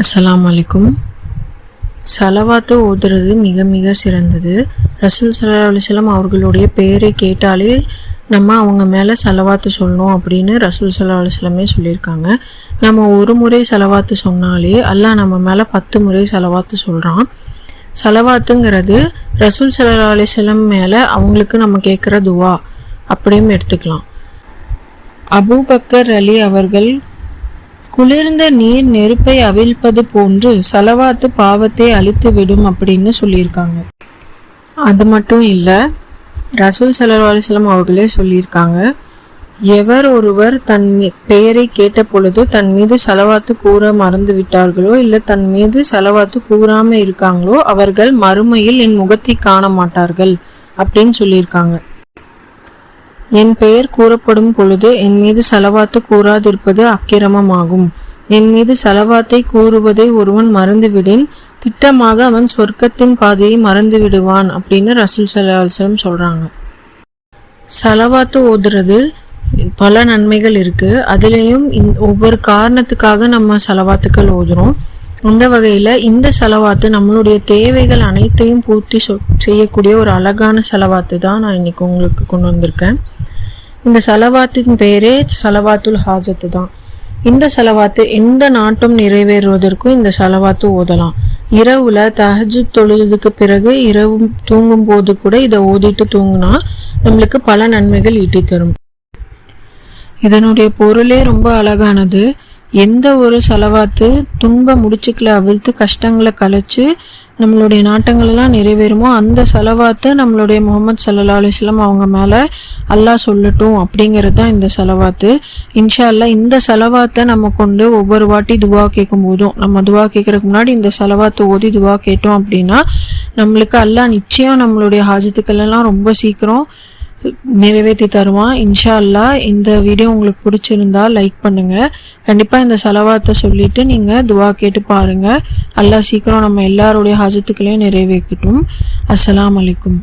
அஸ்லாம் அலைக்கும். சலவாத்து ஓதுறது மிக மிக சிறந்தது. ரசூல் சல்லா அலிஸ்லாம் அவர்களுடைய பெயரை கேட்டாலே நம்ம அவங்க மேலே செலவாத்து சொல்லணும் அப்படின்னு ரசூல் சல்லா அலுவலமே சொல்லியிருக்காங்க. நம்ம ஒரு முறை செலவாத்து சொன்னாலே அல்லாஹ் நம்ம மேலே பத்து முறை செலவாத்து சொல்கிறான் செலவாத்துங்கிறது ரசூல் சல்லா அலிஸ்லம் மேலே அவங்களுக்கு நம்ம கேட்குற துவா அப்படியும் எடுத்துக்கலாம். அபூபக்கர் அலி அவர்கள் குளிர்ந்த நீர் நெருப்பை அவிழ்ப்பது போன்று செலவாத்து பாவத்தை அழித்து விடும் அப்படின்னு சொல்லியிருக்காங்க. அது மட்டும் இல்லை ரசூல் சல்லா அவர்களே சொல்லியிருக்காங்க எவர் ஒருவர் தன் பெயரை கேட்ட பொழுது தன் மீது செலவாத்து கூற மறந்து விட்டார்களோ இல்லை தன் மீது செலவாத்து கூறாமல் இருக்காங்களோ அவர்கள் மறுமையில் என் முகத்தை காண மாட்டார்கள் அப்படின்னு சொல்லியிருக்காங்க. என் பெயர் கூறப்படும் பொழுது என் மீது செலவாத்து கூறாதிருப்பது அக்கிரமமாகும். என் மீது செலவாத்தை கூறுவதை ஒருவன் மறந்துவிடின் திட்டமாக அவன் சொர்க்கத்தின் பாதையை மறந்து விடுவான் அப்படின்னு ரசூல் சலாசலம் சொல்றாங்க. செலவாத்து ஓதுறது பல நன்மைகள் இருக்கு. அதுலேயும் ஒவ்வொரு காரணத்துக்காக நம்ம செலவாத்துக்கள் ஓதுறோம். அந்த வகையில் இந்த செலவாத்து நம்மளுடைய தேவைகள் அனைத்தையும் பூர்த்தி சொ- செய்யக்கூடிய ஒரு அழகான செலவாத்து தான் நான் இன்றைக்கி உங்களுக்கு கொண்டு வந்திருக்கேன். இந்த செலவாத்தின் பேரே செலவாத்துல் ஹாஜத்து தான். இந்த செலவாத்து எந்த நாட்டும் நிறைவேறுவதற்கும் இந்த செலவாத்து ஓதலாம். இரவுல தஹஜு தொழுதுக்கு பிறகு இரவு தூங்கும் போது கூட இதை ஓதிட்டு தூங்கினா நம்மளுக்கு பல நன்மைகள் ஈட்டி தரும். இதனுடைய பொருளே ரொம்ப அழகானது. எந்த ஒரு செலவாத்து துன்ப முடிச்சுக்களை அவிழ்த்து கஷ்டங்களை கழிச்சு நம்மளுடைய நாட்டங்களெல்லாம் நிறைவேறுமோ அந்த செலவாத்து நம்மளுடைய முகமது சல்லா அலிஸ்லாம் அவங்க மேலே அல்லாஹ் சொல்லட்டும் அப்படிங்கிறது தான் இந்த செலவாத்து. இன்ஷா அல்லா இந்த செலவாத்தை நம்ம கொண்டு ஒவ்வொரு வாட்டி துவா கேட்கும் போதும் நம்ம துவா கேட்கறதுக்கு முன்னாடி இந்த செலவாத்தை ஓதி துவா கேட்டோம் அப்படின்னா நம்மளுக்கு அல்லாஹ் நிச்சயம் நம்மளுடைய ஹாஜத்துக்கள் எல்லாம் ரொம்ப சீக்கிரம் நிறைவேற்றி தருவான். இன்ஷா அல்லாஹ் இந்த வீடியோ உங்களுக்கு பிடிச்சிருந்தா லைக் பண்ணுங்க. கண்டிப்பா இந்த செலவாத்தை சொல்லிட்டு நீங்க துவா கேட்டு பாருங்க. அல்லா சீக்கிரம் நம்ம எல்லாருடைய ஹாஜத்துக்களையும் நிறைவேற்றட்டும். அஸ்லாம் அலைக்கும்.